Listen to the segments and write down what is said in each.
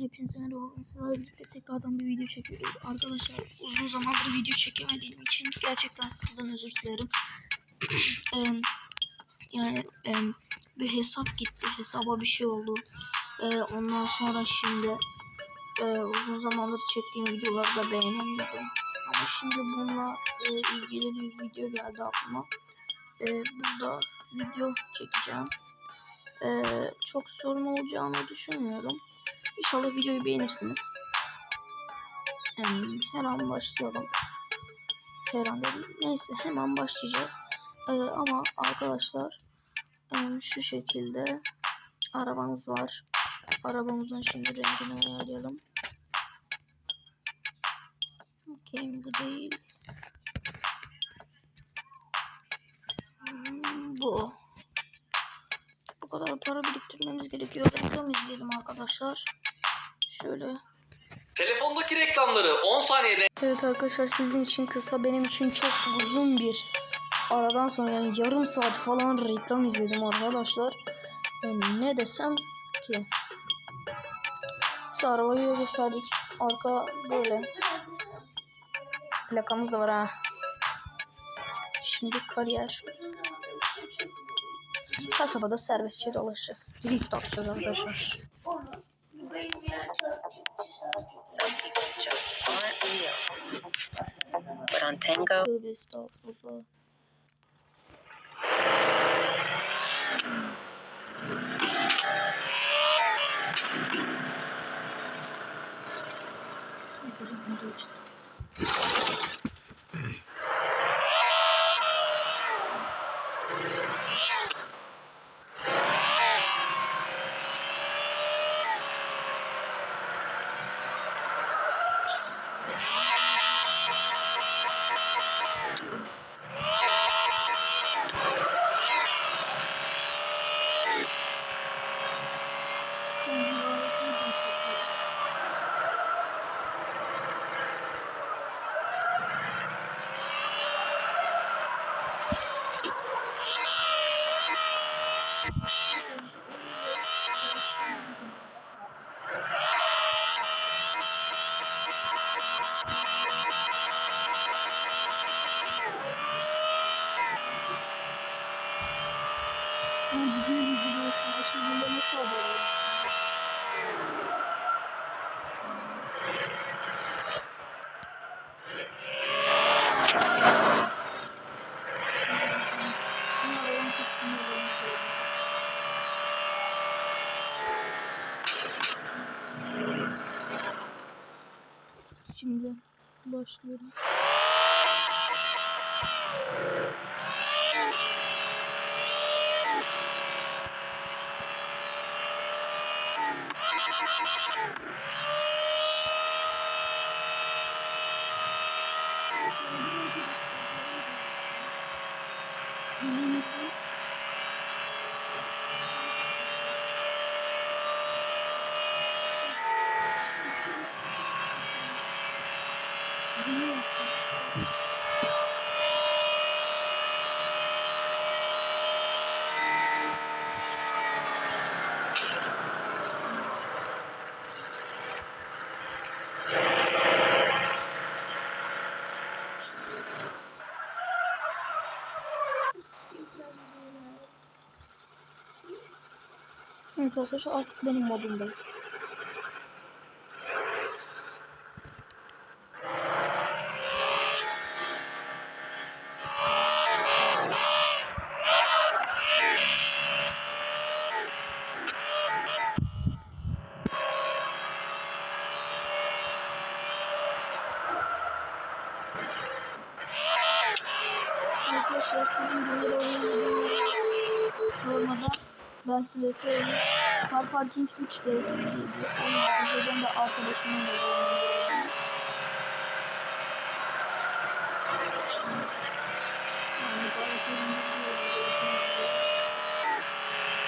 hepinize merhaba. Sizlerle birlikte tekrardan bir video çekiyoruz. Arkadaşlar uzun zamandır video çekemediğim için gerçekten sizden özür dilerim. Em, yani em, bir hesap gitti. Hesaba bir şey oldu. E, ondan sonra şimdi e, uzun zamandır çektiğim videoları da beğenemiyordum. Ama şimdi bununla e, ilgili bir video geldi aklıma. E, burada video çekeceğim. E, çok sorun olacağını düşünmüyorum. İnşallah videoyu beğenirsiniz. Em, her an başlayalım. Her an dedim. Neyse hemen başlayacağız. Ee, ama arkadaşlar şu şekilde arabamız var. Arabamızın şimdi rengini ayarlayalım. Okey bu değil. Hmm, Bu. Bu kadar para biriktirmemiz gerekiyor. Reklam izleyelim arkadaşlar. Şöyle. Telefondaki reklamları 10 saniyede Evet arkadaşlar sizin için kısa benim için çok uzun bir aradan sonra yani yarım saat falan reklam izledim arkadaşlar. Yani ne desem ki. İşte arabayı gösterdik. Arka böyle. Plakamız da var ha. Şimdi kariyer. Kasabada serbestçe dolaşacağız. Drift atacağız arkadaşlar. Some people just aren't real. But on Tango. Do. I didn't. Şöyle. Şimdi başlıyorum. Evet arkadaşlar artık benim modumdayız. Ben size söyleyeyim. Car Parking 3 de diye bir oyun var. Ben de arkadaşımla da.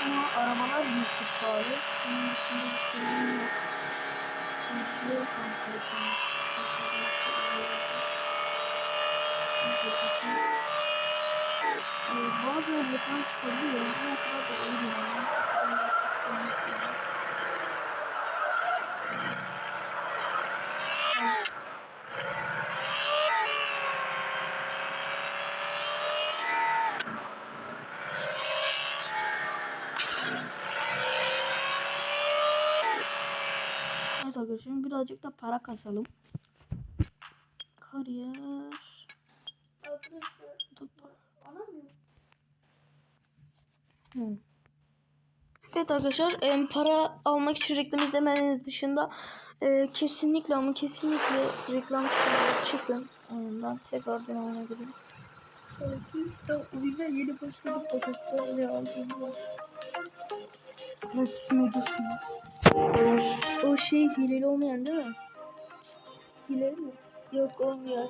Ama arabalar bir tık pahalı. Bunun dışında bir sorun yok. Özgür kampanyaymış. Ee, bazı reklam çıkabiliyor ama kadar da olur yani. O kadar da çok sorun yok yani. açacağım. Evet arkadaşlar birazcık da para kasalım. Kariyer. Evet arkadaşlar em, para almak için reklam izlemeniz dışında e, kesinlikle ama kesinlikle reklam çıkıyor. Çıkın oyundan tekrardan girin. Tam oyuna yeni başladık bakalım ne aldım. Karakterin hocası. O şey hileli olmayan değil mi? Hile mi? Yok olmuyor.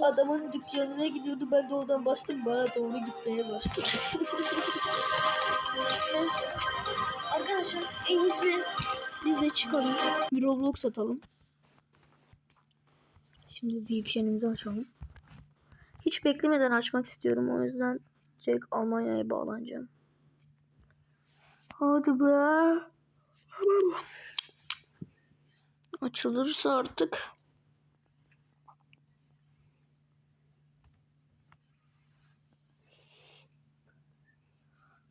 Adamın dükkanına gidiyordu ben de oradan bastım bana doğru gitmeye başladı. Arkadaşlar en iyisi bize çıkalım. Bir Roblox atalım. Şimdi VPN'imizi açalım. Hiç beklemeden açmak istiyorum. O yüzden direkt Almanya'ya bağlanacağım. Hadi be. Açılırsa artık. Bak şurada satana bak. Bak satana satana.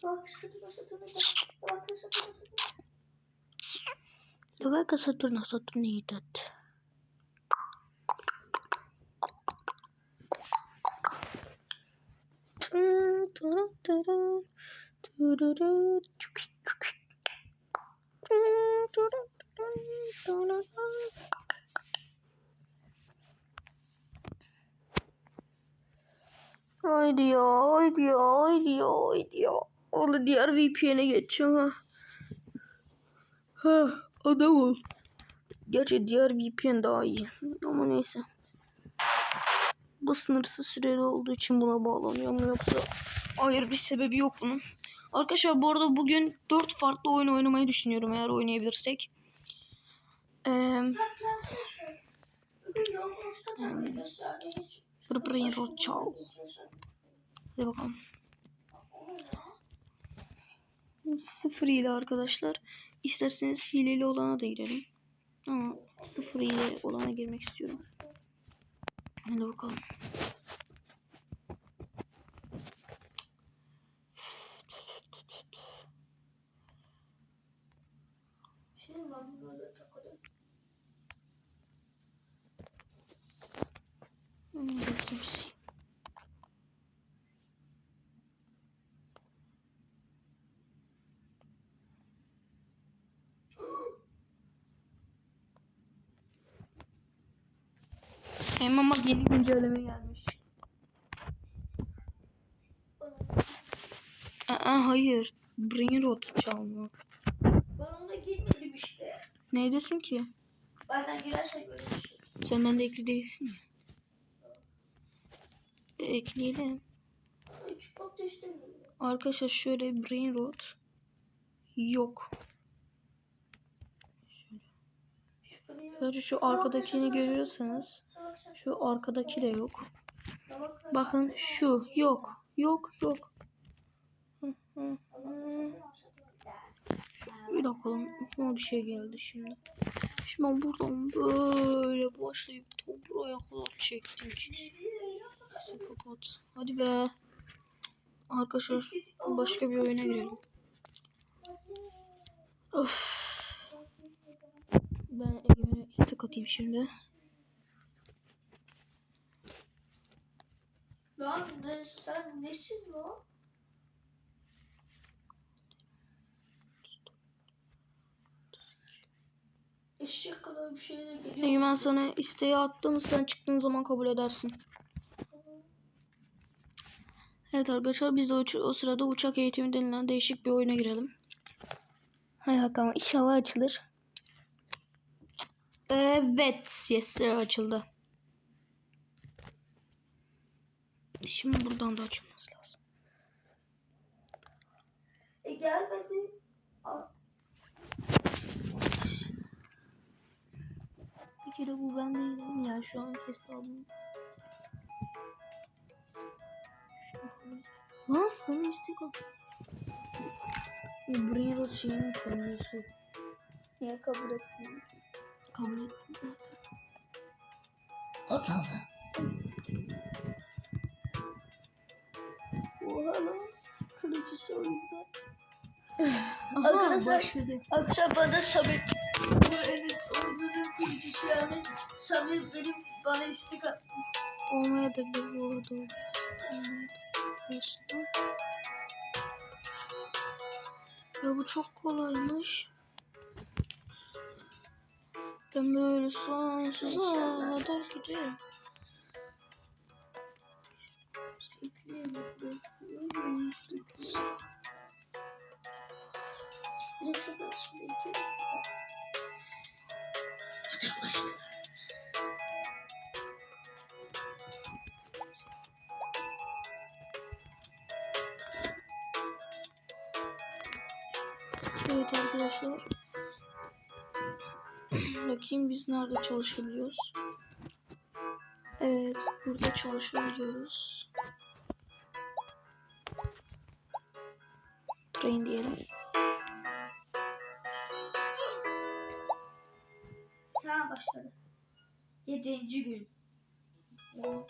Давай-ка Сатурна, Сатурн этот. Haydi ya, haydi ya, haydi ya, haydi ya. Onu diğer VPN'e geçeceğim ha. Ha, adam ol. Gerçi diğer VPN daha iyi. Ama neyse. Bu sınırsız süreli olduğu için buna bağlanıyorum. Yoksa hayır bir sebebi yok bunun. Arkadaşlar bu arada bugün 4 farklı oyun oynamayı düşünüyorum eğer oynayabilirsek. Eee Şurada Brain Rot Chow. Hadi bakalım. Sıfır ile arkadaşlar. İsterseniz hileli olana da girelim. Ama sıfır ile olana girmek istiyorum. Hadi bakalım. Şey ben böyle takıldım. Hmm, nasıl bir şey? Hemen bak yeni güncelleme gelmiş. Aa, hayır. Brain rot çalma. Ben ona girmedim işte. Neydesin ki? Benden girersen görürsün. Sen bende ekli değilsin ya. E, ekleyelim. İstemiyorum. Arkadaşlar şöyle brain rot yok. Sadece şu arkadakini görüyorsanız şu arkadaki de yok. Bakın şu yok. Yok yok. Bir lan, aklıma bir şey geldi şimdi. Şimdi ben buradan böyle başlayıp buraya kadar çektim. Kapat. Hadi be. Arkadaşlar başka bir oyuna girelim. Of. Ben Egemen'e istek atayım şimdi. Lan ne, sen nesin lan? Eşek kadar bir şeyle geliyor. Egemen sana isteği attım. Sen çıktığın zaman kabul edersin. Evet arkadaşlar biz de o, o sırada uçak eğitimi denilen değişik bir oyuna girelim. Hay bakalım inşallah açılır. Evet yes sir açıldı. Şimdi buradan da açılması lazım. E gelmedi. Bir kere bu ben değilim ya şu an hesabım. Sana istek at. Brain rot şeyinin konusu. niye kabul etmiyorum? Kabul ettim zaten. Adam. Oha lan. Kılıcısı oyunda. Aha, Arkadaşlar- başladı. Akşam bana Samir bu elin oyunun kılıcısı yani Samir benim bana istek. Olmaya da bir bu arada. Olmaya da biliyorsun. Ya bu çok kolaymış. Ben böyle sonsuza kadar başla. Evet arkadaşlar. Bakayım biz nerede çalışabiliyoruz. Evet burada çalışabiliyoruz. Train diyelim. Sağ başladı. Yedinci gün. O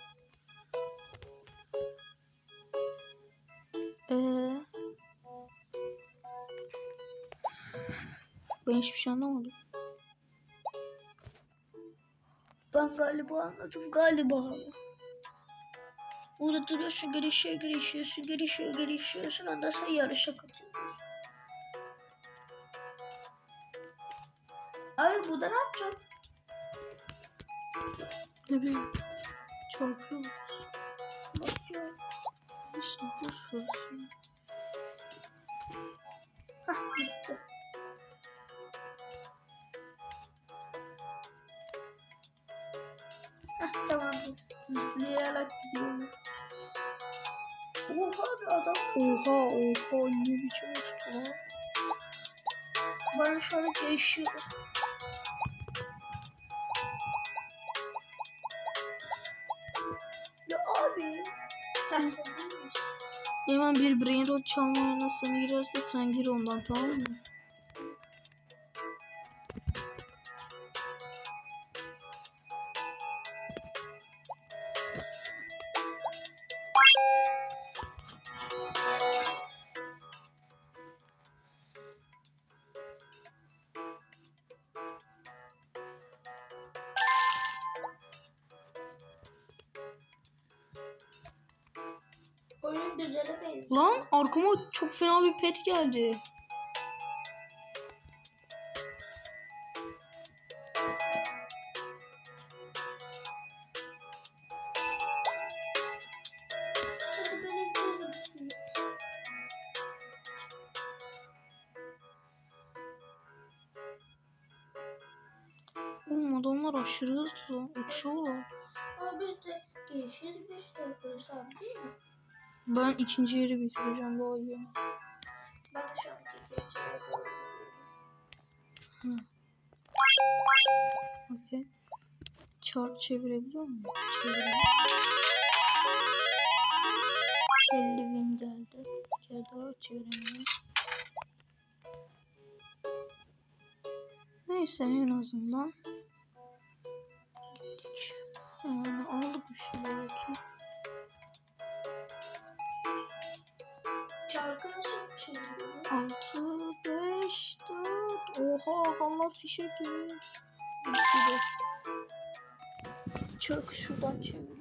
Ee, ben hiçbir şey anlamadım. Galiba anladım galiba. Burada duruyorsun, gelişiyor, gelişiyorsun, gelişiyor, gelişiyorsun. Ondan sonra yarışa katılıyorsun. Abi burada ne yapacağım? Ne bileyim. Çarpıyor. Basıyorum. İşte boş versin. Hah gitti. Hah tamamdır. Zıplayarak gidiyorum. Oha bir adam. Oha oha ne biçim uçtu lan. Ben şu anda yaşıyorum. Ya abi. Misin? Hemen bir brain rot çalma oyununa sana girerse sen gir ondan tamam mı? Oyun düzene benziyor. Lan arkama çok fena bir pet geldi. Ben ikinci yeri bitireceğim daha iyi. Ben de şu an ikinci. Okey. Çark çevirebiliyor muyum? Çevireyim. 50 bin geldi. Bir kere daha çeviremiyorum. Neyse en azından gittik. Yani aldık bir şey belki. Oha adamlar fişek gibi. Çarkı şuradan çeviriyor.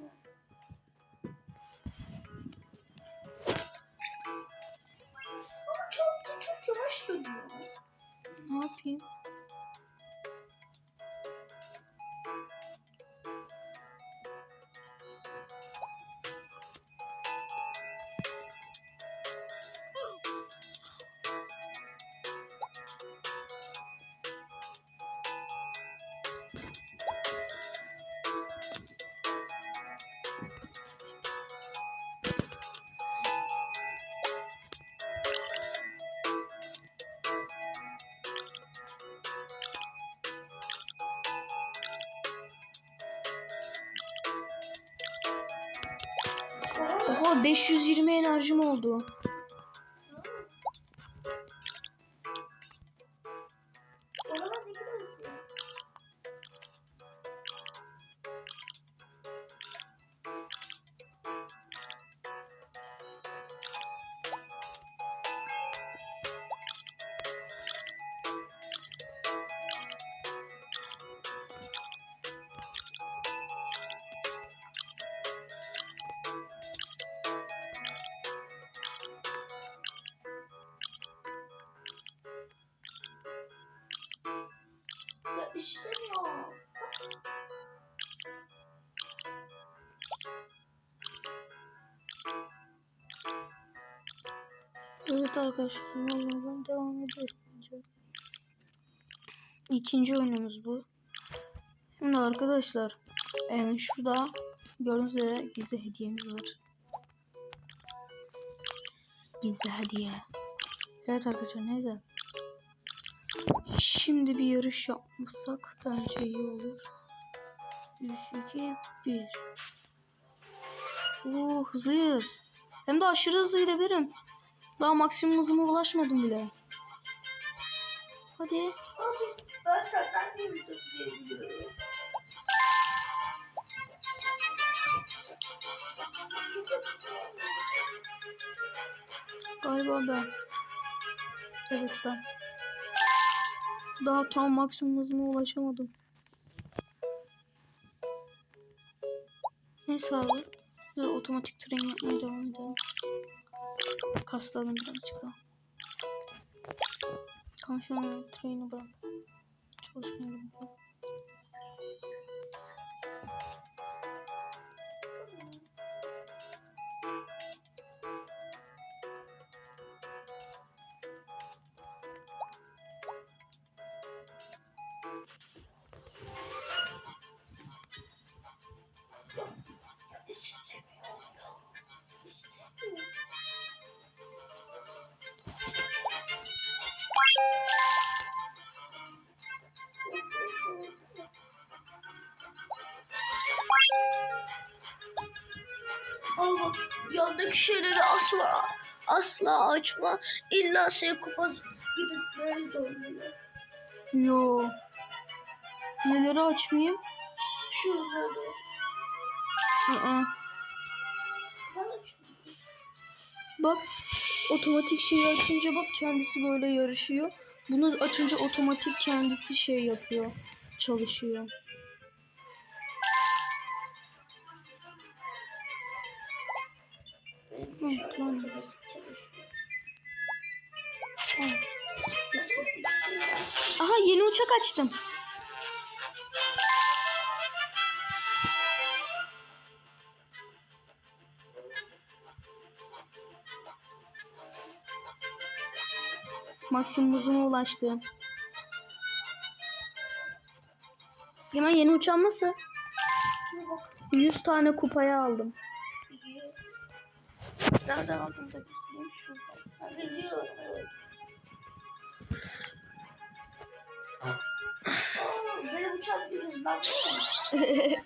Oha 520 enerjim oldu. İstemiyorum. Evet arkadaşlar ben devam ediyorum. İkinci oyunumuz bu. Şimdi arkadaşlar em, şurada gördüğünüz üzere gizli hediyemiz var. Gizli hediye. Evet arkadaşlar neyse. Şimdi bir yarış yapmasak bence iyi olur. 3, 2, 1. Oo hızlıyız. Hem de aşırı hızlı gidebilirim. Daha maksimum hızıma ulaşmadım bile. Hadi. Abi ben senden diye biliyorum. Galiba ben. Evet ben. Daha tam maksimum hızıma ulaşamadım. Neyse abi. Biz otomatik tren yapmaya devam edelim. Kastalım birazcık daha. Tamam şu an treni bırak. Çalışmaya gerek şeyleri asla asla açma. İlla şey kupası gitmeye zorluyor. Yo. Neleri açmayayım? Aa. Ben açmıyorum. Bak otomatik şeyi açınca bak kendisi böyle yarışıyor. Bunu açınca otomatik kendisi şey yapıyor. Çalışıyor. Aha yeni uçak açtım. Maksimum hızıma ulaştım. Hemen yeni uçağım nasıl? Şuna bak. 100 tane kupaya aldım. Nereden aldım da göstereyim şuradan. Sen biliyorsun. Aa, benim uçak bir hızlandı mı?